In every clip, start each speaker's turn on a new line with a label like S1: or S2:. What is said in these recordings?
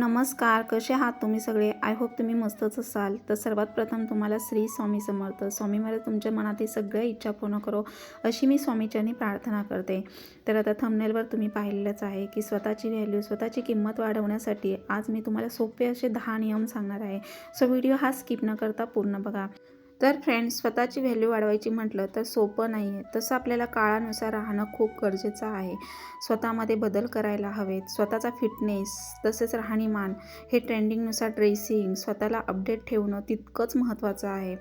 S1: नमस्कार कसे आहात तुम्ही सगळे? आय होप तुम्ही मस्तच असाल. तर सर्वात प्रथम तुम्हाला श्री स्वामी समर्थ. स्वामी मला तुमच्या मनातील सगळ्या इच्छा पूर्ण करो अशी मी स्वामीच्यांनी प्रार्थना करते. तर आता थंबनेलवर तुम्ही पाहिलेलंच आहे की स्वतःची व्हॅल्यू स्वतःची किंमत वाढवण्यासाठी आज मी तुम्हाला सोपे असे दहा नियम सांगणार आहे. सो व्हिडिओ हा स्किप न करता पूर्ण बघा. तर फ्रेंड्स स्वतःची व्हॅल्यू वाढवायची म्हटलं तर सोपं नाही आहे तसं आपल्याला काळानुसार राहणं खूप गरजेचं आहे. स्वतःमध्ये बदल करायला हवेत. स्वतःचा फिटनेस तसेच राहणीमान हे ट्रेंडिंगनुसार ड्रेसिंग स्वतःला अपडेट ठेवणं तितकंच महत्त्वाचं आहे.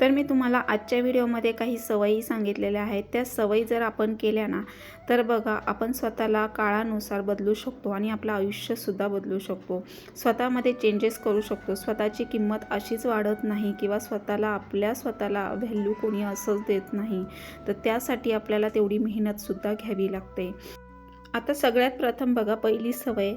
S1: तर मी तुम्हाला आजच्या व्हिडिओमध्ये काही सवयी सांगितलेल्या आहेत. त्या सवयी जर आपण केल्या ना तर बघा आपण स्वतःला काळानुसार बदलू शकतो आणि आपलं आयुष्यसुद्धा बदलू शकतो. स्वतःमध्ये चेंजेस करू शकतो. स्वतःची किंमत अशीच वाढत नाही किंवा स्वतःला आपल्या स्वतःला व्हॅल्यू कोणी असंच देत नाही. तर त्यासाठी आपल्याला तेवढी मेहनतसुद्धा घ्यावी लागते. आता सगळ्यात प्रथम बघा पहिली सवय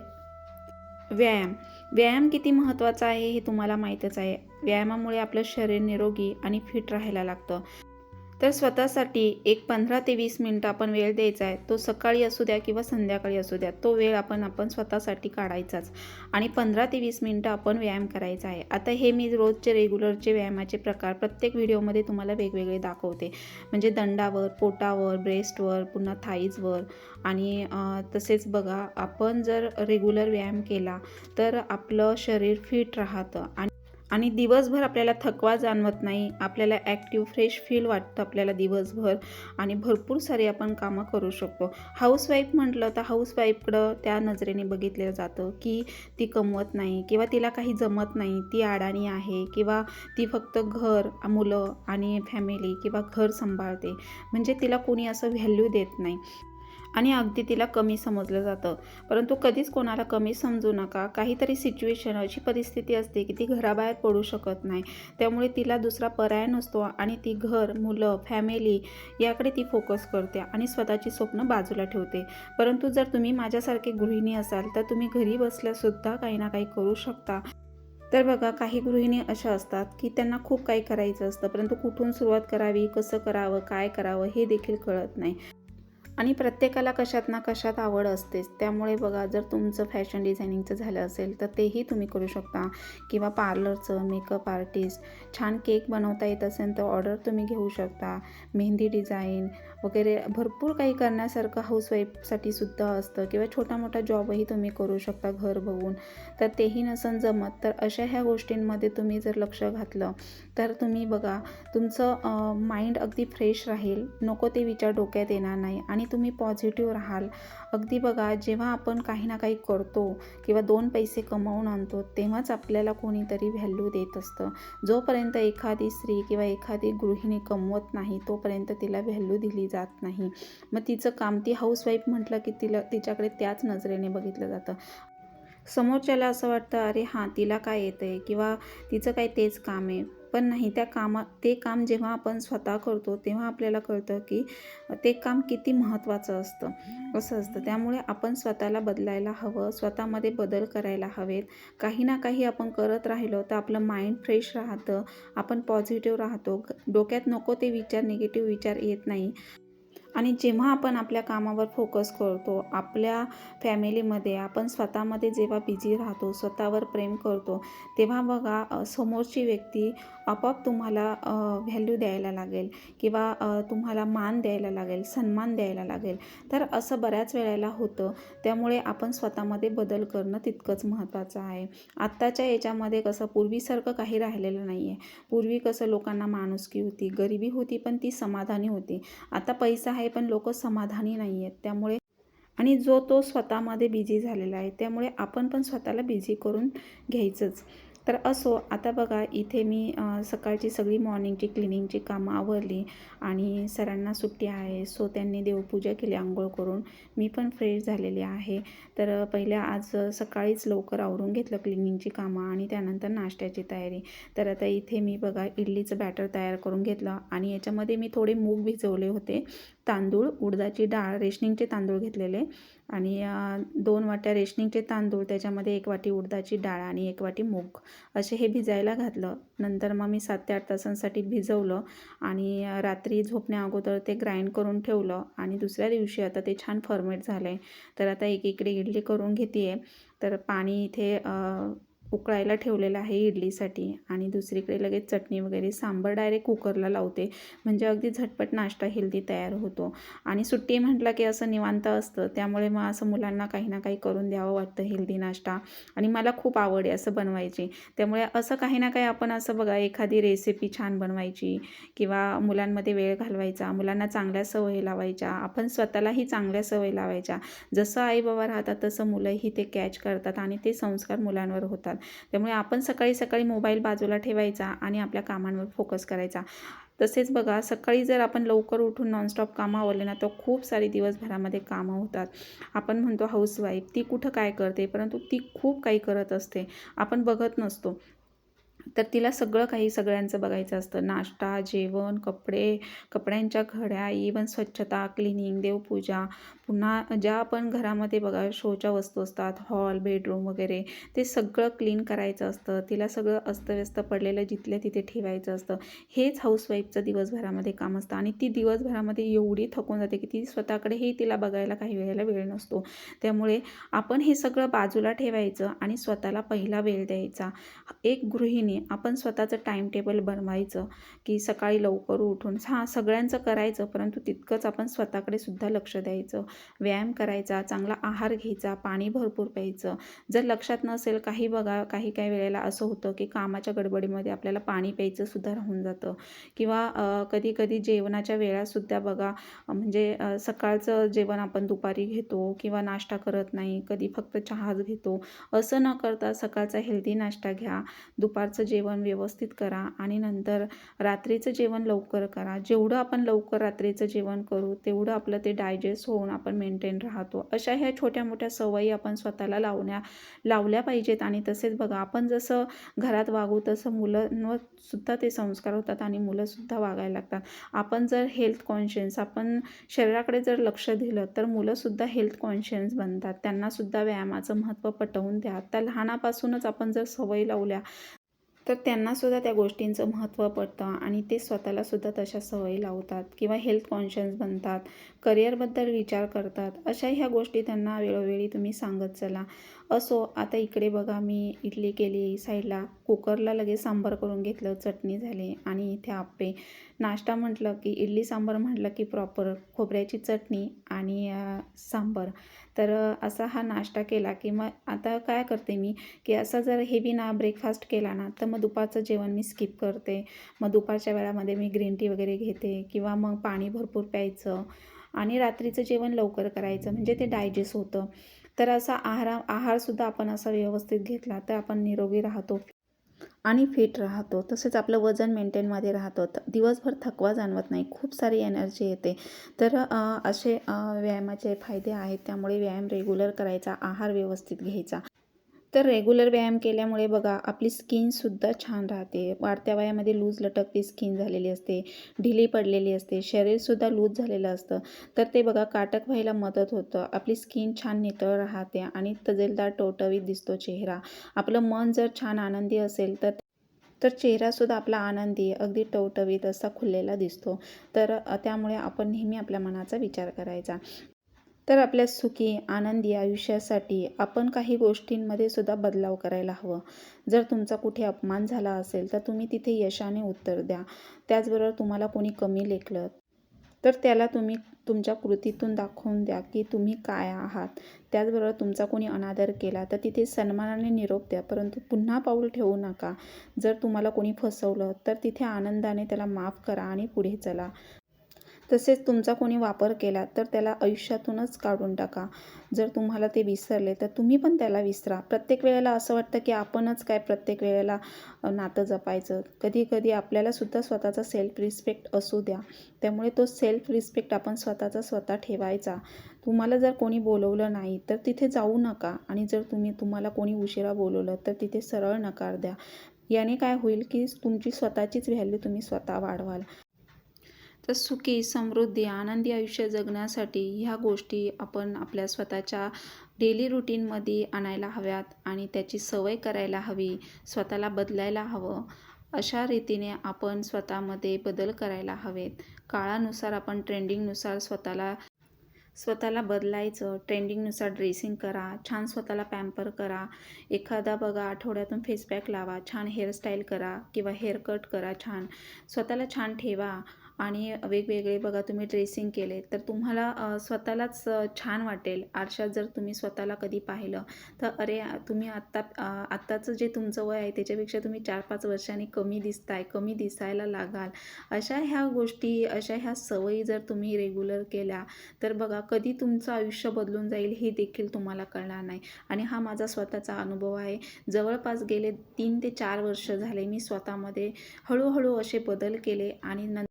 S1: व्यायाम. व्यायाम किती महत्त्वाचा आहे हे तुम्हाला माहीतच आहे. व्यायामामुळे आपलं शरीर निरोगी आणि फिट राहायला लागतं. तर स्वतःसाठी एक पंधरा ते वीस मिनटं आपण वेळ द्यायचा आहे. तो सकाळी असू द्या किंवा संध्याकाळी असू द्या तो वेळ आपण आपण स्वतःसाठी काढायचाच. आणि पंधरा ते वीस मिनटं आपण व्यायाम करायचा आहे. आता हे मी रोजचे रेग्युलरचे व्यायामाचे प्रकार प्रत्येक व्हिडिओमध्ये तुम्हाला वेगवेगळे दाखवते. म्हणजे दंडावर पोटावर ब्रेस्टवर पुन्हा थाईजवर आणि तसेच बघा आपण जर रेग्युलर व्यायाम केला तर आपलं शरीर फिट राहतं आणि आणि दिवसभर आपल्याला थकवा जाणवत नाही आपल्याला ॲक्टिव्ह फ्रेश फील वाटतं आपल्याला दिवसभर आणि भरपूर सारी आपण कामं करू शकतो. हाऊसवाईफ म्हटलं तर हाऊसवाईफकडं त्या नजरेने बघितलं जातं की ती कमवत नाही किंवा तिला काही जमत नाही ती अडाणी आहे किंवा ती फक्त घर मुलं आणि फॅमिली किंवा घर सांभाळते. म्हणजे तिला कोणी असं व्हॅल्यू देत नाही. आणि अगदी तिला कमी समजलं जातं. परंतु कधीच कोणाला कमी समजू नका. काहीतरी सिच्युएशन अशी परिस्थिती असते की ती घराबाहेर पडू शकत नाही. त्यामुळे तिला दुसरा पर्याय नसतो आणि ती घर मुलं फॅमिली याकडे ती फोकस करते आणि स्वतःची स्वप्न बाजूला ठेवते. परंतु जर तुम्ही माझ्यासारखे गृहिणी असाल तर तुम्ही घरी बसल्यासुद्धा काही ना काही करू शकता. तर बघा काही गृहिणी अशा असतात की त्यांना खूप काही करायचं असतं परंतु कुठून सुरुवात करावी कसं करावं काय करावं हे देखील कळत नाही. आणि प्रत्येकाला कशात ना कशात आवड असतेच. त्यामुळे बघा जर तुमचं फॅशन डिझायनिंगचं झालं असेल तर तेही तुम्ही करू शकता. किंवा पार्लरचं मेकअप आर्टिस्ट छान केक बनवता येत असेल तर ऑर्डर तुम्ही घेऊ शकता. मेहंदी डिझाईन वगैरे भरपूर काही करण्यासारखं हाऊसवाईफसाठी सुद्धा असतं किंवा छोटा मोठा जॉबही तुम्ही करू शकता घर बघून. तर तेही नसन जमत. तर अशा ह्या गोष्टींमध्ये तुम्ही जर लक्ष घातलं तर तुम्ही बघा तुमचं माइंड अगदी फ्रेश राहील. नको ते विचार डोक्यात येणार नाही आणि तुम्ही पॉझिटिव्ह राहाल. अगदी बघा जेव्हा आपण काही ना काही करतो किंवा दोन पैसे कमावून आणतो तेव्हाच आपल्याला कोणीतरी व्हॅल्यू देत असतं. जोपर्यंत एखादी स्त्री किंवा एखादी गृहिणी कमवत नाही तोपर्यंत तिला व्हॅल्यू दिली जात नाही. मग तिचं काम ती हाऊसवाईफ म्हटलं की तिला तिच्याकडे त्याच नजरेने बघितलं जातं. समोरच्याला असं वाटतं अरे हां तिला काय येतं आहे किंवा तिचं काय तेच काम आहे? पण नाही त्या कामा ते काम जेव्हा आपण स्वतः करतो तेव्हा आपल्याला कळतं की ते काम किती महत्त्वाचं असतं. असं असतं. त्यामुळे आपण स्वतःला बदलायला हवं स्वतःमध्ये बदल करायला हवेत. काही ना काही आपण करत राहिलो तर आपलं माइंड फ्रेश राहतं आपण पॉझिटिव्ह राहतो. डोक्यात नको ते विचार निगेटिव्ह विचार येत नाही. आणि जेव्हा आपण आपल्या कामावर फोकस करतो आपल्या फॅमिलीमध्ये आपण स्वतःमध्ये जेव्हा बिझी राहतो स्वतःवर प्रेम करतो तेव्हा बघा समोरची व्यक्ती आपोआप तुम्हाला व्हॅल्यू द्यायला लागेल किंवा तुम्हाला मान द्यायला लागेल सन्मान द्यायला लागेल. तर असं बऱ्याच वेळेला होतं. त्यामुळे आपण स्वतःमध्ये बदल करणं तितकंच महत्त्वाचं आहे. आत्ताच्या याच्यामध्ये कसं पूर्वीसारखं काही राहिलेलं नाही आहे पूर्वी कसं लोकांना माणुसकी होती गरिबी होती पण ती समाधानी होती. आता पैसा आहे पण लोक समाधानी नाही आहेत त्यामुळे आणि जो तो स्वतःमध्ये बिझी झालेला आहे त्यामुळे आपण पण स्वतःला बिझी करून घ्यायचंच. तर असो आता बघा इथे मी सकाळची सगळी मॉर्निंगची क्लिनिंगची कामं आवरली आणि सरांना सुट्टी आहे सो त्यांनी देवपूजा केली आंघोळ करून. मी पण फ्रेश झालेली आहे. तर पहिल्या आज सकाळीच लवकर आवरून घेतलं क्लिनिंगची कामं आणि त्यानंतर नाश्त्याची तयारी. तर आता इथे मी बघा इडलीचं बॅटर तयार करून घेतलं आणि याच्यामध्ये मी थोडे मूग भिजवले होते. तांदूळ उडदाची डाळ रेशनिंगचे तांदूळ घेतलेले. आणि दोन वाट्या रेशनिंगचे तांदूळ त्याच्यामध्ये एक वाटी उडदाची डाळ आणि एक वाटी मूग. असे हे भिजायला घातलं. नंतर मग मी सात ते आठ तासांसाठी भिजवलं आणि रात्री झोपण्या अगोदर ते ग्राइंड करून ठेवलं. आणि दुसऱ्या दिवशी आता ते छान फर्मेट झालं आहे तर आता एकीकडे इडली करून घेते आहे तर पाणी इथे उकळायला ठेवलेलं आहे इडलीसाठी आणि दुसरीकडे लगेच चटणी वगैरे सांबर डायरेक्ट कुकरला लावते. म्हणजे अगदी झटपट नाश्ता हेल्दी तयार होतो. आणि सुट्टी म्हटलं की असं निवांत असतं. त्यामुळे मग असं मुलांना काही ना काही करून द्यावं वाटतं हेल्दी नाश्ता. आणि मला खूप आवड आहे असं बनवायची. त्यामुळे असं काही ना काही आपण असं बघा एखादी रेसिपी छान बनवायची किंवा मुलांमध्ये वेळ घालवायचा मुलांना चांगल्या सवयी लावायच्या आपण स्वतःलाही चांगल्या सवयी लावायच्या. जसं आई बाबा राहतात तसं मुलंही ते कॅच करतात आणि ते संस्कार मुलांवर होतात. त्यामुळे आपण सकाळी सकाळी मोबाईल बाजूला ठेवायचा आणि आपल्या कामांवर फोकस करायचा. तसेच बघा सकाळी जर आपण लवकर उठून नॉनस्टॉप कामं आवरले ना तर खूप सारी दिवसभरामध्ये कामं होतात. आपण म्हणतो हाऊसवाईफ ती कुठं काय करते? परंतु ती खूप काही करत असते. आपण बघत नसतो. तर तिला सगळं काही सगळ्यांचं बघायचं असतं. नाश्ता जेवण कपडे कपड्यांच्या घड्या इवन स्वच्छता क्लिनिंग देवपूजा पुन्हा ज्या आपण घरामध्ये बघा शोच्या वस्तू असतात हॉल बेडरूम वगैरे ते सगळं क्लीन करायचं असतं. तिला सगळं अस्तव्यस्त पडलेलं जिथल्या तिथे ठेवायचं असतं. हेच हाऊसवाईफचं दिवसभरामध्ये काम असतं. आणि ती दिवसभरामध्ये एवढी थकून जाते की ती स्वतःकडेही तिला बघायला काही वेळेला वेळ नसतो. त्यामुळे आपण हे सगळं बाजूला ठेवायचं आणि स्वतःला पहिला वेळ द्यायचा. एक गृहिणी आपण स्वतःचं टाईम टेबल बनवायचं की सकाळी लवकर उठून हां सगळ्यांचं करायचं परंतु तितकंच आपण स्वतःकडे सुद्धा लक्ष द्यायचं. व्यायाम करायचा चांगला आहार घ्यायचा पाणी भरपूर प्यायचं. जर लक्षात नसेल काही बघा काही काही वेळेला असं होतं की कामाच्या गडबडीमध्ये आपल्याला पाणी प्यायचं सुद्धा राहून जातं. किंवा कधी कधी जेवणाच्या वेळासुद्धा बघा म्हणजे सकाळचं जेवण आपण दुपारी घेतो किंवा नाश्ता करत नाही कधी फक्त चहाच घेतो. असं न करता सकाळचा हेल्दी नाश्ता घ्या. दुपारचा जेवण व्यवस्थित करा आणि नंतर रात्रीचं जेवण लवकर करा. जेवढं आपण लवकर रात्रीचं जेवण करू तेवढं आपलं ते डायजेस्ट होऊन आपण मेंटेन राहतो. अशा ह्या छोट्या मोठ्या सवयी आपण स्वतःला लावण्या लावल्या पाहिजेत आणि तसेच बघा आपण जसं घरात वागू तसं मुलांवर सुद्धा ते संस्कार होतात आणि मुलंसुद्धा वागायला लागतात. आपण जर हेल्थ कॉन्शियन्स आपण शरीराकडे जर लक्ष दिलं तर मुलंसुद्धा हेल्थ कॉन्शियन्स बनतात. त्यांनासुद्धा व्यायामाचं महत्त्व पटवून द्या. त्या लहानापासूनच आपण जर सवयी लावल्या तर त्यांनासुद्धा त्या गोष्टींचं महत्त्व पडतं आणि ते स्वतःलासुद्धा तशा सवयी लावतात किंवा हेल्थ कॉन्शियस बनतात करिअरबद्दल विचार करतात. अशा ह्या गोष्टी त्यांना वेळोवेळी तुम्ही सांगत चला. असो आता इकडे बघा मी इडली केली साईडला कुकरला लगेच सांबार करून घेतलं चटणी झाली आणि इथे आप्पे. नाश्ता म्हटलं की इडली सांबार म्हटलं की प्रॉपर खोबऱ्याची चटणी आणि सांबार. तर असा हा नाश्ता केला की मग आता काय करते मी की असा जर हेवी ना ब्रेकफास्ट केला ना तर मग दुपारचं जेवण मी स्किप करते. मग दुपारच्या वेळामध्ये मी ग्रीन टी वगैरे घेते किंवा मग पाणी भरपूर प्यायचं आणि रात्रीचं जेवण लवकर करायचं म्हणजे ते डायजेस्ट होतं. तर असा आहार आहारसुद्धा आपण असा व्यवस्थित घेतला तर आपण निरोगी राहतो. आणि फिट राहतो. तसेच आपलं वजन मेंटेनमध्ये राहतं. दिवसभर थकवा जाणवत नाही. खूप सारी एनर्जी येते. तर असे व्यायामाचे फायदे आहेत. त्यामुळे व्यायाम रेग्युलर करायचा आहार व्यवस्थित घ्यायचा. तर रेग्युलर व्यायाम केल्यामुळे बघा आपली स्किनसुद्धा छान राहते. वाढत्या वयामध्ये लूज लटकती स्किन झालेली असते ढिली पडलेली असते शरीरसुद्धा लूज झालेलं असतं. तर ते बघा काटक व्हायला मदत होतं. आपली स्किन छान नितळ राहते आणि तजेलदार टवटवीत दिसतो चेहरा. आपलं मन जर छान आनंदी असेल तर तर चेहरासुद्धा आपला आनंदी अगदी टवटवीत असा खुललेला दिसतो. तर त्यामुळे आपण नेहमी आपल्या मनाचा विचार करायचा. तर आपल्या सुखी आनंदी आयुष्यासाठी आपण काही गोष्टींमध्ये सुद्धा बदलाव करायला हवं. जर तुमचा कुठे अपमान झाला असेल तर तुम्ही तिथे यशाने उत्तर द्या. त्याचबरोबर तुम्हाला कोणी कमी लेखलं तर त्याला तुम्ही तुमच्या कृतीतून दाखवून द्या की तुम्ही काय आहात. त्याचबरोबर तुमचा कोणी अनादर केला तर तिथे सन्मानाने निरोप द्या. परंतु पुन्हा पाऊल ठेवू नका. जर तुम्हाला कोणी फसवलं तर तिथे आनंदाने त्याला माफ करा आणि पुढे चला. तसेच तुमचा कोणी वापर केला तर त्याला आयुष्यातूनच काढून टाका. जर तुम्हाला ते विसरले तर तुम्ही पण त्याला विसरा. प्रत्येक वेळेला असं वाटतं की आपणच काय प्रत्येक वेळेला नातं जपायचं. कधी कधी आपल्यालासुद्धा स्वतःचा सेल्फ रिस्पेक्ट असू द्या. त्यामुळे तो सेल्फ रिस्पेक्ट आपण स्वतःचा स्वतः ठेवायचा. तुम्हाला जर कोणी बोलवलं नाही तर तिथे जाऊ नका. आणि जर तुम्ही तुम्हाला कोणी उशिरा बोलवलं तर तिथे सरळ नकार द्या. याने काय होईल की तुमची स्वतःचीच व्हॅल्यू तुम्ही स्वतः वाढवाल. तर सुखी समृद्धी आनंदी आयुष्य जगण्यासाठी ह्या गोष्टी आपण आपल्या स्वतःच्या डेली रुटीनमध्ये आणायला हव्यात आणि त्याची सवय करायला हवी स्वतःला बदलायला हवं. अशा रीतीने आपण स्वतःमध्ये बदल करायला हवेत. काळानुसार आपण ट्रेंडिंगनुसार स्वतःला स्वतःला बदलायचं ट्रेंडिंगनुसार ड्रेसिंग करा छान स्वतःला पॅम्पर करा. एखादा बघा आठवड्यातून फेसपॅक लावा छान हेअरस्टाईल करा किंवा हेअरकट करा छान. स्वतःला छान ठेवा. आणि वेगवेगळे बघा तुम्ही ड्रेसिंग केले तर तुम्हाला स्वतःलाच छान वाटेल. आरशात जर तुम्ही स्वतःला कधी पाहिलं तर अरे तुम्ही आत्ता आत्ताचं जे तुमचं वय आहे त्याच्यापेक्षा तुम्ही चार पाच वर्षांनी कमी दिसताय कमी दिसायला लागाल. अशा ह्या गोष्टी अशा ह्या सवयी जर तुम्ही रेग्युलर केल्या तर बघा कधी तुमचं आयुष्य बदलून जाईल हे देखील तुम्हाला कळणार नाही. आणि हा माझा स्वतःचा अनुभव आहे. जवळपास गेले तीन ते चार वर्ष झाले मी स्वतःमध्ये हळूहळू असे बदल केले आणि नंतर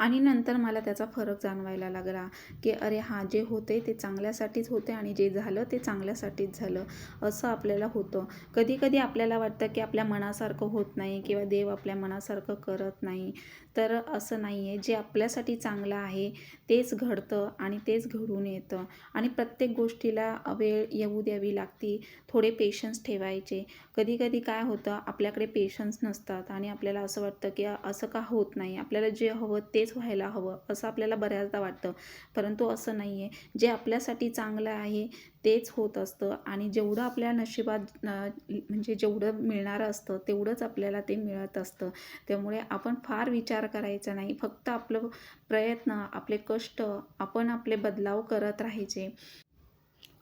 S1: आणि नंतर मला त्याचा फरक जाणवायला लागला की अरे हा जे होते ते चांगल्यासाठीच होते आणि जे झालं ते चांगल्यासाठीच झालं. असं आपल्याला होतं. कधी कधी आपल्याला वाटतं की आपल्या मनासारखं होत नाही किंवा देव आपल्या मनासारखं करत नाही. तर असं नाही आहे जे आपल्यासाठी चांगलं आहे तेच घडतं आणि तेच घडून येतं. आणि प्रत्येक गोष्टीला वेळ येऊ द्यावी लागती. थोडे पेशन्स ठेवायचे. कधी कधी काय होतं आपल्याकडे पेशन्स नसतात आणि आपल्याला असं वाटतं की असं का होत नाही. आपल्याला जे हवं तेच व्हायला हवं असं आपल्याला बऱ्याचदा वाटतं. परंतु असं नाही आहे जे आपल्यासाठी चांगलं आहे तेच होत असतं. आणि जेवढं आपल्या नशिबात म्हणजे जेवढं मिळणारं असतं तेवढंच आपल्याला ते मिळत असतं. त्यामुळे आपण फार विचार करायचा नाही. फक्त आपलं प्रयत्न आपले कष्ट आपण आपले बदलाव करत राहायचे.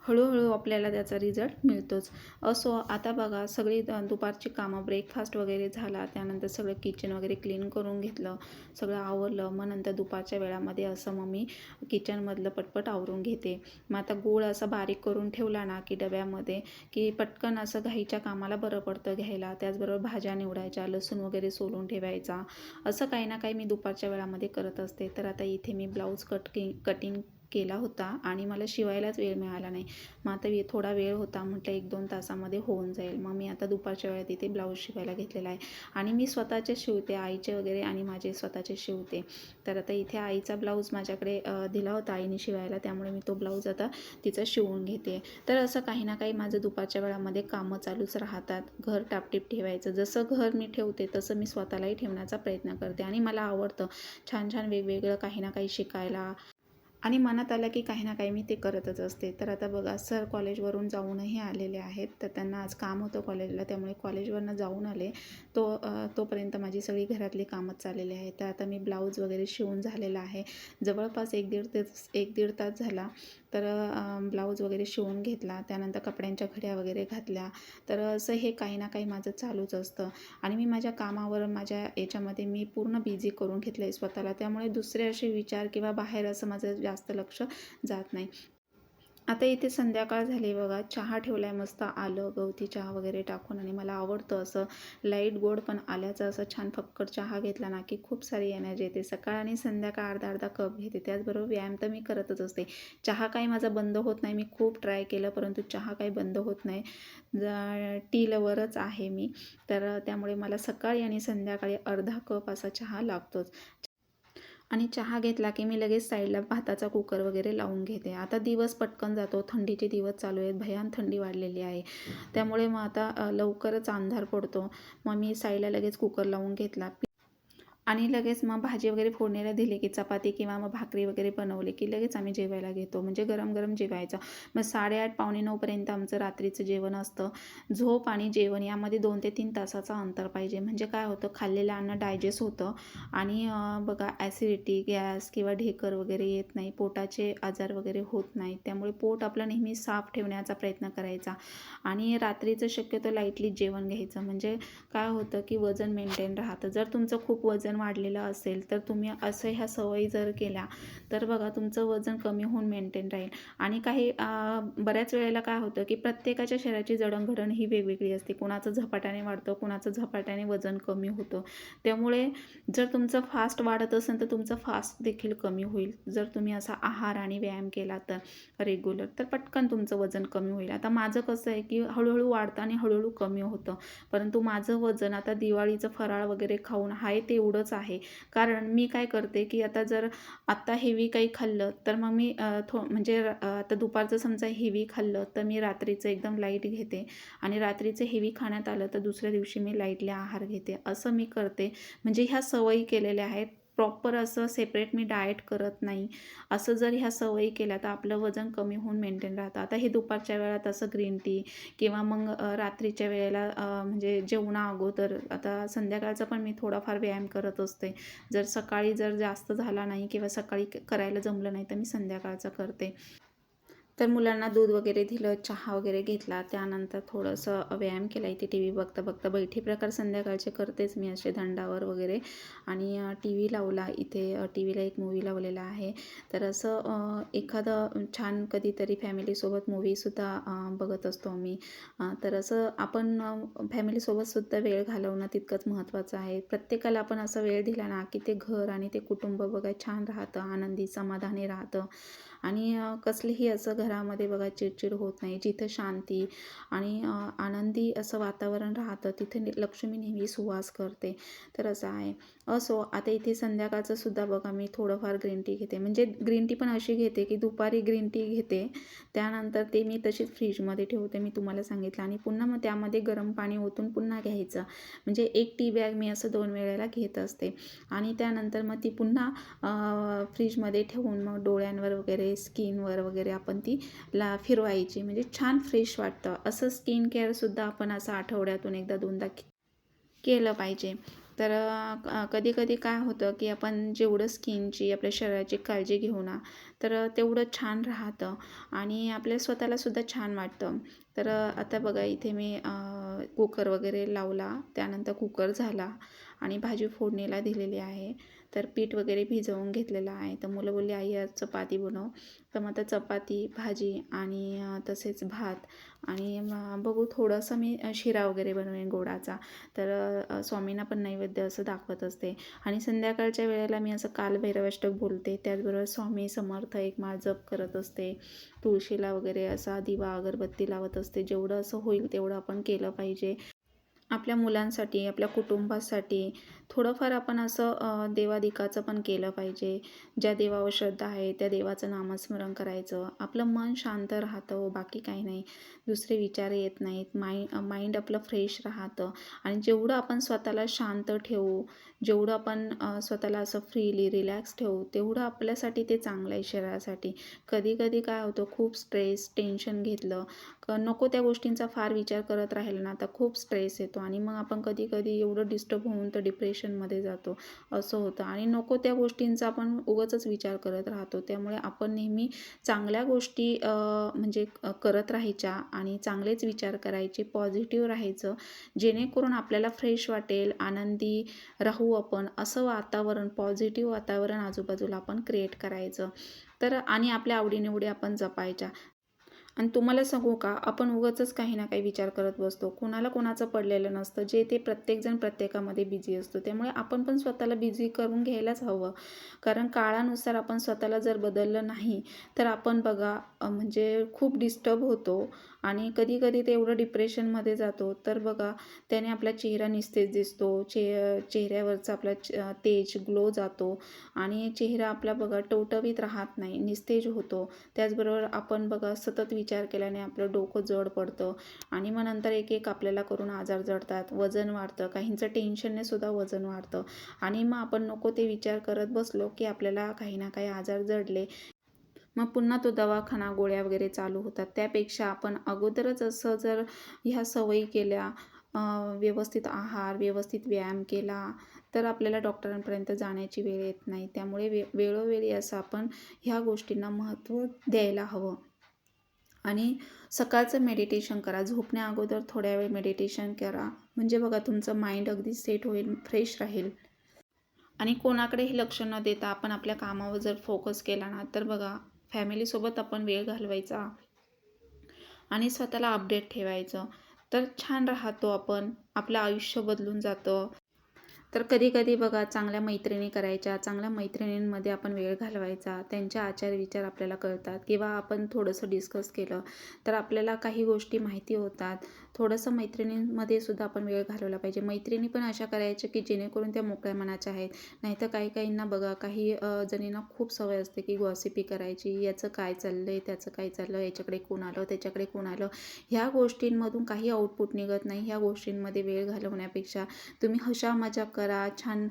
S1: हळूहळू आपल्याला त्याचा रिझल्ट मिळतोच. असो आता बघा सगळी द- दुपारची कामं ब्रेकफास्ट वगैरे झाला त्यानंतर सगळं किचन वगैरे क्लीन करून घेतलं सगळं आवरलं मग नंतर दुपारच्या वेळामध्ये असं मग मी किचनमधलं पटपट आवरून घेते. मग आता गूळ असं बारीक करून ठेवला ना की डब्यामध्ये की पटकन असं घाईच्या कामाला बरं पडतं घ्यायला. त्याचबरोबर भाज्या निवडायच्या लसूण वगैरे सोलून ठेवायचा. असं काही ना काही मी दुपारच्या वेळामध्ये करत असते. तर आता इथे मी ब्लाऊज कट कटिंग केला होता आणि मला शिवायलाच वेळ मिळाला नाही. मग आता वे- थोडा वेळ होता म्हटलं एक दोन तासामध्ये होऊन जाईल. मग मी आता दुपारच्या वेळात इथे ब्लाऊज शिवायला घेतलेला आहे. आणि मी स्वतःचे शिवते आईचे वगैरे आणि माझे स्वतःचे शिवते. तर आता इथे आईचा ब्लाऊज माझ्याकडे दिला होता आईने शिवायला. त्यामुळे मी तो ब्लाऊज आता तिचा शिवून घेते. तर असं काही ना काही माझं दुपारच्या वेळामध्ये कामं चालूच राहतात. घर टापटीप ठेवायचं. जसं घर मी ठेवते तसं मी स्वतःलाही ठेवण्याचा प्रयत्न करते. आणि मला आवडतं छान छान वेगवेगळं काही ना काही शिकायला आणि मनात आलं की काही ना काही मी ते करतच असते. तर आता बघा सर कॉलेजवरून जाऊनही आलेले आहेत. तर त्यांना आज काम होतं कॉलेजला त्यामुळे कॉलेजवरनं जाऊन आले. तो तोपर्यंत माझी सगळी घरातली कामच चाललेली आहे तर आता मी ब्लाऊज वगैरे शिवून झालेला आहे. जवळपास एक दीड तास एक दीड तास झाला. तर ब्लाऊज वगैरे शिवून घेतला त्यानंतर कपड्यांच्या घड्या वगैरे घातल्या. तर असं हे काही ना काही माझं चालूच असतं. आणि मी माझ्या कामावर माझ्या याच्यामध्ये मी पूर्ण बिझी करून घेतलं आहे स्वतःला. त्यामुळे दुसरे असे विचार किंवा बाहेर असं माझं जास्त लक्ष जात नाही. आता इथे संध्याकाळ झाली बघा. चहा ठेवला आहे मस्त. आलं गवती चहा वगैरे टाकून आणि मला आवडतं असं लाइट गोड पण आल्याचं असं छान फक्कड चहा घेतला ना की खूप सारी एनर्जी येते. सकाळ आणि संध्याकाळ अर्धा अर्धा कप घेते. त्याचबरोबर व्यायाम तर मी करतच असते. चहा काही माझा बंद होत नाही. मी खूप ट्राय केलं परंतु चहा काही बंद होत नाही. ज टी लवरच आहे मी. तर त्यामुळे मला सकाळी आणि संध्याकाळी अर्धा कप असा चहा लागतोच. आणि चहा घेतला की मी लगेच साईडला भाताचा कुकर वगैरे लावून घेते. आता दिवस पटकन जातो. थंडीचे दिवस चालू आहेत. भयान थंडी वाढलेली आहे. त्यामुळे मग आता लवकरच अंधार पडतो. मग मी साईडला लगेच कुकर लावून घेतला. आणि लगेच मग भाजी वगैरे फोडणीला दिली की चपाती किंवा मग भाकरी वगैरे बनवली की लगेच आम्ही जेवायला घेतो. म्हणजे गरम गरम जेवायचं. मग साडेआठ पावणे नऊपर्यंत आमचं रात्रीचं जेवण असतं. झोप आणि जेवण यामध्ये दोन ते तीन तासाचं अंतर पाहिजे. म्हणजे काय होतं खाल्लेलं अन्न डायजेस्ट होतं. आणि बघा ॲसिडिटी गॅस किंवा ढेकर वगैरे येत नाही. पोटाचे आजार वगैरे होत नाहीत. त्यामुळे पोट आपलं नेहमी साफ ठेवण्याचा प्रयत्न करायचा. आणि रात्रीचं शक्यतो लाईटली जेवण घ्यायचं. म्हणजे काय होतं की वजन मेंटेन राहतं. जर तुमचं खूप वजन वाढलेलं असेल तर तुम्ही असं ह्या सवयी जर केल्या तर बघा तुमचं वजन कमी होऊन मेंटेन राहील. आणि काही बऱ्याच वेळेला काय होतं की प्रत्येकाच्या शरीराची जडणघडण ही वेगवेगळी असते. कोणाचं झपाट्याने वाढतं कोणाचं झपाट्याने वजन कमी होतं. त्यामुळे जर तुमचं फास्ट वाढत असेल तर तुमचं फास्ट देखील कमी होईल. जर तुम्ही असा आहार आणि व्यायाम केला तर रेग्युलर तर पटकन तुमचं वजन कमी होईल. आता माझं कसं आहे की हळूहळू वाढतं आणि हळूहळू कमी होतं. परंतु माझं वजन आता दिवाळीचं फराळ वगैरे खाऊन आहे तेवढंच आहे. कारण मी काय करते की आता जर आत्ता हेवी काही खाल्लं तर मग मी थो म्हणजे आता दुपारचं समजा हेवी खाल्लं तर मी रात्रीचं एकदम लाइट घेते. आणि रात्रीचं हेवी खाण्यात आलं तर दुसऱ्या दिवशी मी लाईटले आहार घेते. असं मी करते. म्हणजे ह्या सवयी केलेल्या आहेत. प्रॉपर असं सेपरेट मी डाएट करत नाही. असं जर ह्या सवयी केल्या तर आपलं वजन कमी होऊन मेंटेन राहतं. आता हे दुपारच्या वेळात असं ग्रीन टी किंवा मग रात्रीच्या वेळेला म्हणजे जेवणा अगोदर आता संध्याकाळचा पण मी थोडाफार व्यायाम करत असते. जर सकाळी जर जास्त झाला नाही किंवा सकाळी करायला जमलं नाही तर मी संध्याकाळचं करते. तर मुलांना दूध वगैरे दिलं चहा वगैरे घेतला. त्यानंतर थोडंसं व्यायाम केला. इथे टी व्ही बघता बघता बैठी प्रकार संध्याकाळचे करतेच मी असे दंडावर वगैरे. आणि टी व्ही लावला. इथे टी व्हीला एक मूवी लावलेला आहे. तर असं एखादं छान कधीतरी फॅमिलीसोबत मूवीसुद्धा बघत असतो आम्ही. तर असं आपण फॅमिलीसोबतसुद्धा वेळ घालवणं तितकंच महत्त्वाचं आहे. प्रत्येकाला आपण असं वेळ दिला ना की ते घर आणि ते कुटुंब बघा छान राहतं आनंदी समाधानी राहतं. आणि कसलीही असं घरामध्ये बघा चिडचिड होत नाही. जिथं शांती आणि आनंदी असं वातावरण राहतं तिथे लक्ष्मी नेहमी सुवास करते. तर असं आहे. असो आता इथे संध्याकाळचं सुद्धा बघा मी थोडंफार ग्रीन टी घेते. म्हणजे ग्रीन टी पण अशी घेते की दुपारी ग्रीन टी घेते. त्यानंतर ते मी तशीच फ्रीजमध्ये ठेवते मी तुम्हाला सांगितलं. आणि पुन्हा मग त्यामध्ये गरम पाणी ओतून पुन्हा घ्यायचं. म्हणजे एक टी बॅग मी असं दोन वेळेला घेत असते. आणि त्यानंतर मग ती पुन्हा फ्रीजमध्ये ठेवून मग डोळ्यांवर वगैरे स्किनवर वगैरे आपण ती ला फिरवायची. म्हणजे छान फ्रेश वाटतं. असं स्किन केअरसुद्धा आपण असं आठवड्यातून एकदा दोनदा केलं पाहिजे. तर कधी कधी काय होतं की आपण जेवढं स्किनची आपल्या शरीराची काळजी घेऊ ना तर तेवढं छान राहतं. आणि आपल्या स्वतःलासुद्धा छान वाटतं. तर आता बघा इथे मी कुकर वगैरे लावला. त्यानंतर कुकर झाला. आणि भाजी फोडणीला दिलेली आहे. तर पीठ वगैरे भिजवून घेतलेलं आहे. तर मुलं बोलली आई आज चपाती बनव. तर मग आता चपाती भाजी आणि तसेच भात. आणि बघू थोडंसं मी शिरा वगैरे बनवेन गोडाचा. तर स्वामींना पण नैवेद्य असं दाखवत असते. आणि संध्याकाळच्या वेळेला मी असं कालभैरवाष्टक बोलते. त्याचबरोबर स्वामी समर्थ एक माळ जप करत असते. तुळशीला वगैरे असा दिवा अगरबत्ती लावत असते. जेवढं असं होईल तेवढं आपण केलं पाहिजे. आपल्या मुलांसाठी आपल्या कुटुंबासाठी थोडंफार आपण असं देवाधिकाचं देवादिकाचं पण केलं पाहिजे. ज्या देवावर श्रद्धा आहे त्या देवाचं नामस्मरण करायचं. आपलं मन शांत राहतं हो बाकी काही नाही. दुसरे विचार येत नाहीत. माइंड माइंड आपलं फ्रेश राहतं. आणि जेवढं आपण स्वतःला शांत ठेवू जेवढं आपण स्वतःला असं फ्रीली रिलॅक्स ठेवू तेवढं आपल्यासाठी ते चांगलं आहे शरीरासाठी. कधी कधी काय होतं खूप स्ट्रेस टेन्शन घेतलं. क नको त्या गोष्टींचा फार विचार करत राहिला ना तर खूप स्ट्रेस येतो. आणि मग आपण कधी कधी एवढं डिस्टर्ब होऊन तर डिप्रेशनमध्ये जातो. असं होतं. आणि नको त्या गोष्टींचा आपण उगाचच विचार करत राहतो. त्यामुळे आपण नेहमी चांगल्या गोष्टी म्हणजे करत राहायच्या आणि चांगलेच विचार करायचे पॉझिटिव्ह राहायचं. जेणेकरून आपल्याला फ्रेश वाटेल आनंदी राहू आपण. असं वातावरण पॉझिटिव्ह वातावरण आजूबाजूला आपण क्रिएट करायचं. तर आणि आपल्या आवडीनिवडी आपण जपायच्या. आणि तुम्हाला सांगू का आपण उगाचच काही ना काही विचार करत बसतो. कोणाला कोणाचं पडलेलं नसतं जे ते प्रत्येकजण प्रत्येकामध्ये बिझी असतो. त्यामुळे आपण पण स्वतःला बिझी करून घ्यायलाच हवं. कारण काळानुसार आपण स्वतःला जर बदललं नाही तर आपण बघा म्हणजे खूप डिस्टर्ब होतो. आणि कधी कधी ते एवढं डिप्रेशनमध्ये जातो. तर बघा त्याने आपला चेहरा निस्तेज दिसतो चे चेहऱ्यावरचा आपला च- तेज ग्लो जातो आणि चेहरा आपला बघा टवटवीत राहत नाही निस्तेज होतो. त्याचबरोबर आपण बघा सतत विचार केल्याने आपलं डोकं जड पडतं आणि मग नंतर एक एक आपल्याला करून आजार जडतात वजन वाढतं काहींचं टेन्शनने सुद्धा वजन वाढतं आणि मग आपण नको ते विचार करत बसलो की आपल्याला काही ना काही आजार जडले मग पुन्हा तो दवाखाना गोळ्या वगैरे चालू होतात. त्यापेक्षा आपण अगोदरच असं जर ह्या सवयी केल्या व्यवस्थित आहार व्यवस्थित व्यायाम केला तर आपल्याला डॉक्टरांपर्यंत जाण्याची वेळ येत नाही. त्यामुळे वे वेळोवेळी असं आपण ह्या गोष्टींना महत्त्व द्यायला हवं. आणि सकाळचं मेडिटेशन करा. झोपण्या अगोदर थोड्या वेळ मेडिटेशन करा. म्हणजे बघा तुमचं माइंड अगदी सेट होईल फ्रेश राहील. आणि कोणाकडेही लक्ष न देता आपण आपल्या कामावर जर फोकस केला ना तर बघा फॅमिलीसोबत आपण वेळ घालवायचा. आणि स्वतःला अपडेट ठेवायचं. तर छान राहतो आपण. आपलं आयुष्य बदलून जातं. तर कधी कधी बघा चांगल्या मैत्रिणी करायच्या. चांगल्या मैत्रिणींमध्ये आपण वेळ घालवायचा. त्यांचे आचार विचार आपल्याला कळतात. किंवा आपण थोडंसं डिस्कस केलं तर आपल्याला काही गोष्टी माहिती होतात. थोडंसं मैत्रिणींमध्ये सुद्धा आपण वेळ घालवला पाहिजे. मैत्रिणी पण अशा करायच्या की जेणेकरून त्या मोकळ्या मनाच्या आहेत. नाहीतर काही काहींना बघा काही जणींना खूप सवय असते की गॉसिपी करायची याचं काय चाललं आहे त्याचं काय चाललं याच्याकडे कोण आलं त्याच्याकडे कोण आलं. ह्या गोष्टींमधून काही आउटपुट निघत नाही. ह्या गोष्टींमध्ये वेळ घालवण्यापेक्षा तुम्ही हशा मजा करा छान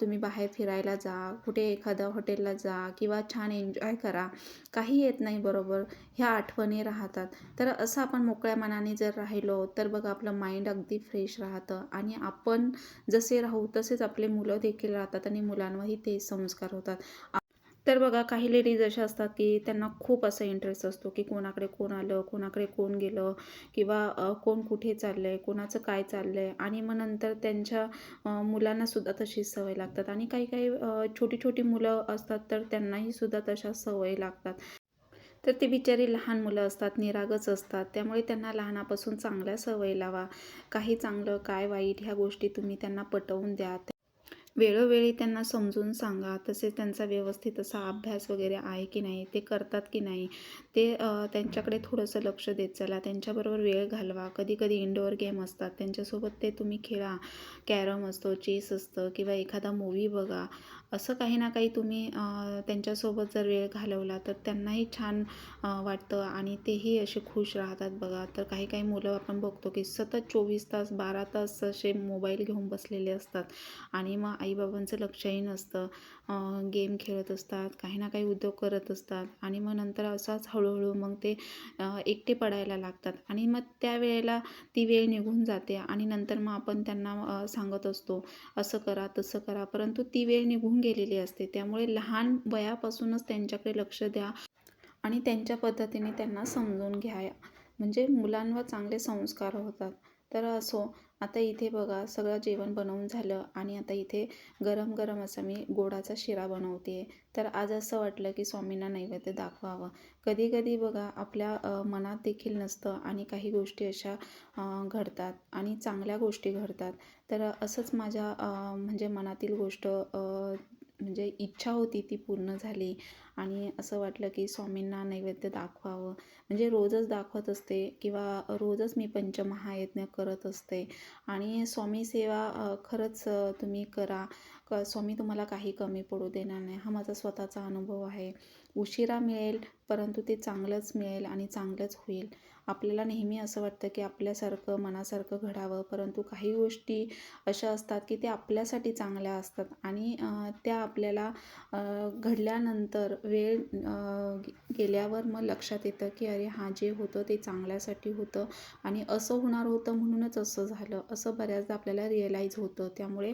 S1: तुम्ही बाहेर फिरायला जा कुठे एखाद्या हॉटेलला जा किंवा छान एन्जॉय करा. काही येत नाही बरोबर. ह्या आठवणी राहतात. तर असं आपण मोकळ्या मनाने जर राहिलो तर बघा आपलं माइंड अगदी फ्रेश राहतं. आणि आपण जसे राहू तसेच आपले मुलं देखील राहतात आणि मुलांवरही ते संस्कार होतात. तर बघा काही लेडीज अशा असतात की त्यांना खूप असा इंटरेस्ट असतो की कोणाकडे कोण आलं कोणाकडे कोण गेलं किंवा कोण कुठे चाललं आहे कोणाचं काय चाललं आहे आणि मग नंतर त्यांच्या मुलांनासुद्धा तशी सवय लागतात. आणि काही काही छोटी छोटी मुलं असतात तर त्यांनाही सुद्धा तशा सवय लागतात. तर ते बिचारी लहान मुलं असतात निरागच असतात. त्यामुळे त्यांना लहानापासून चांगल्या सवयी लावा. काही चांगलं काय वाईट ह्या गोष्टी तुम्ही त्यांना पटवून द्या. वेळोवेळी त्यांना समजून सांगा तसेच त्यांचा व्यवस्थित असा अभ्यास वगैरे आहे की नाही ते करतात की नाही ते त्यांच्याकडे थोडंसं लक्ष देत चला. त्यांच्याबरोबर वेळ घालवा. कधी कधी इंडोअर गेम असतात. त्यांच्यासोबत ते तुम्ही खेळा. कॅरम असतो चेस असतं किंवा एखादा मूवी बघा. असं काही ना काही तुम्ही त्यांच्यासोबत जर वेळ घालवला तर त्यांनाही छान वाटतं आणि तेही असे खुश राहतात बघा. तर काही काही मुलं आपण बघतो की सतत चोवीस तास बारा तास असे मोबाईल घेऊन बसलेले असतात आणि मग आईबाबांचं लक्षही नसतं. गेम खेळत असतात काही ना काही उद्योग करत असतात आणि मग नंतर असाच हळूहळू मग ते एकटे पडायला लागतात आणि मग त्यावेळेला ती वेळ निघून जाते आणि नंतर मग आपण त्यांना सांगत असतो असं करा तसं करा परंतु ती वेळ निघून गेलेली असते. त्यामुळे लहान वयापासूनच त्यांच्याकडे लक्ष द्या आणि त्यांच्या पद्धतीने त्यांना समजून घ्या. म्हणजे मुलांवर चांगले संस्कार होतात. तर असो आता इथे बघा सगळं जेवण बनवून झालं आणि आता इथे गरम गरम असा मी गोडाचा शिरा बनवते तर आज असं वाटलं की स्वामींना नैवेद्य दाखवावं. कधी कधी बघा आपल्या मनात देखील नसतं आणि काही गोष्टी अशा घडतात आणि चांगल्या गोष्टी घडतात. तर असंच माझ्या म्हणजे मनातील गोष्ट म्हणजे इच्छा होती ती पूर्ण झाली. आणि असं वाटलं की स्वामींना नैवेद्य दाखवावं. म्हणजे रोजच दाखवत असते किंवा रोजच मी पंचमहायज्ञ करत असते. आणि स्वामी सेवा खरंच तुम्ही करा. क स्वामी तुम्हाला काही कमी पडू देणार नाही. हा माझा स्वतःचा अनुभव आहे. उशिरा मिळेल परंतु ते चांगलंच मिळेल आणि चांगलंच होईल. आपल्याला नेहमी असं वाटतं की आपल्यासारखं मनासारखं घडावं परंतु काही गोष्टी अशा असतात की त्या आपल्यासाठी चांगल्या असतात आणि त्या आपल्याला घडल्यानंतर वेळ गेल्यावर मग लक्षात येतं की अरे हा जे होतं ते चांगल्यासाठी होतं आणि असं होणार होतं म्हणूनच असं झालं. असं बऱ्याचदा आपल्याला रिअलाईज होतं. त्यामुळे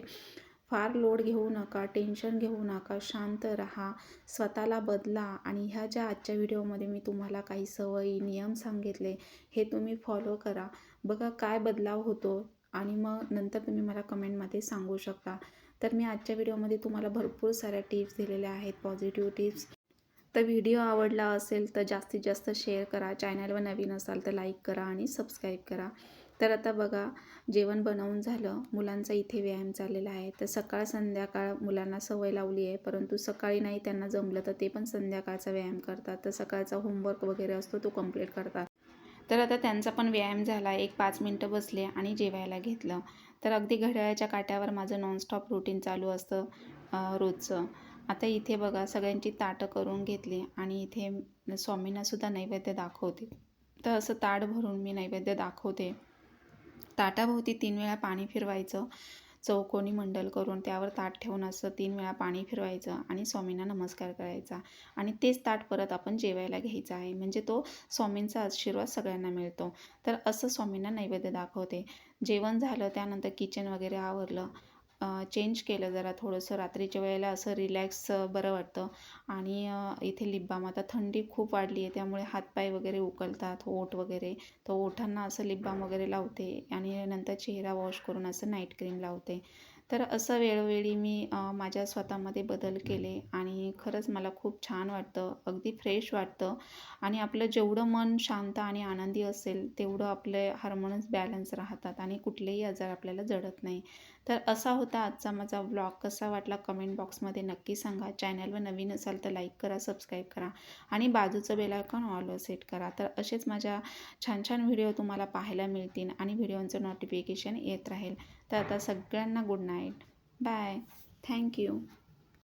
S1: फार लोड घेऊ नका टेन्शन घेऊ नका शांत राहा स्वतःला बदला. आणि ह्या ज्या आजच्या व्हिडिओमध्ये मी तुम्हाला काही सवयी नियम सांगितले हे तुम्ही फॉलो करा. बघा काय बदलाव होतो आणि मग नंतर तुम्ही मला कमेंटमध्ये सांगू शकता. तर मी आजच्या व्हिडिओमध्ये तुम्हाला भरपूर साऱ्या टिप्स दिलेल्या आहेत पॉझिटिव्ह टिप्स तर व्हिडिओ आवडला असेल तर जास्तीत जास्त शेअर करा. चॅनलवर नवीन असाल तर लाईक करा आणि सबस्क्राईब करा. तर आता बघा जेवण बनवून झालं मुलांचा इथे व्यायाम चाललेला आहे. तर सकाळ संध्याकाळ मुलांना सवय लावली आहे परंतु सकाळी नाही त्यांना जमलं तर ते पण संध्याकाळचा व्यायाम करतात. तर सकाळचा होमवर्क वगैरे असतो तो कंप्लीट करतात. तर आता त्यांचा पण व्यायाम झाला एक पाच मिनटं बसले आणि जेवायला घेतलं. तर अगदी घड्याळ्याच्या काट्यावर माझं नॉनस्टॉप रुटीन चालू असतं रोजचं. आता इथे बघा सगळ्यांची ताटं करून घेतली आणि इथे स्वामींनासुद्धा नैवेद्य दाखवते. तर असं ताट भरून मी नैवेद्य दाखवते. ताटाभोवती तीन वेळा पाणी फिरवायचं. चौकोनी मंडल करून त्यावर ताट ठेवून असं तीन वेळा पाणी फिरवायचं आणि स्वामींना नमस्कार करायचा. आणि तेच ताट परत आपण जेवायला घ्यायचं आहे. म्हणजे तो स्वामींचा आशीर्वाद सगळ्यांना मिळतो. तर असं स्वामींना नैवेद्य दाखवते. जेवण झालं त्यानंतर किचन वगैरे आवरलं. चेंज केलं जरा थोडंसं. रात्रीच्या वेळेला असं रिलॅक्स बरं वाटतं. आणि इथे लिब्बाम आता थंडी खूप वाढली आहे. त्यामुळे हातपाय वगैरे उकलतात ओठ वगैरे. तर ओठांना असं लिब्बाम वगैरे लावते आणि नंतर चेहरा वॉश करून असं नाईट क्रीम लावते. तर असं वेळोवेळी मी माझ्या स्वतःमध्ये बदल केले आणि खरंच मला खूप छान वाटतं. अगदी फ्रेश वाटतं. आणि आपलं जेवढं मन शांत आणि आनंदी असेल तेवढं आपले हार्मोन्स बॅलन्स राहतात आणि कुठलेही आजार आपल्याला जडत नाही. तर असा होता आजचा माझा व्लॉग कसा वाटला कमेंट बॉक्समध्ये नक्की सांगा. चॅनलवर नवीन असाल तर लाईक करा सबस्क्राईब करा आणि बाजूचं बेलायकॉन ऑलवर सेट करा. तर असेच माझ्या छान छान व्हिडिओ तुम्हाला पाहायला मिळतील आणि व्हिडिओचं नोटिफिकेशन येत राहील. तर आता सगळ्यांना गुड नाईट बाय थँक्यू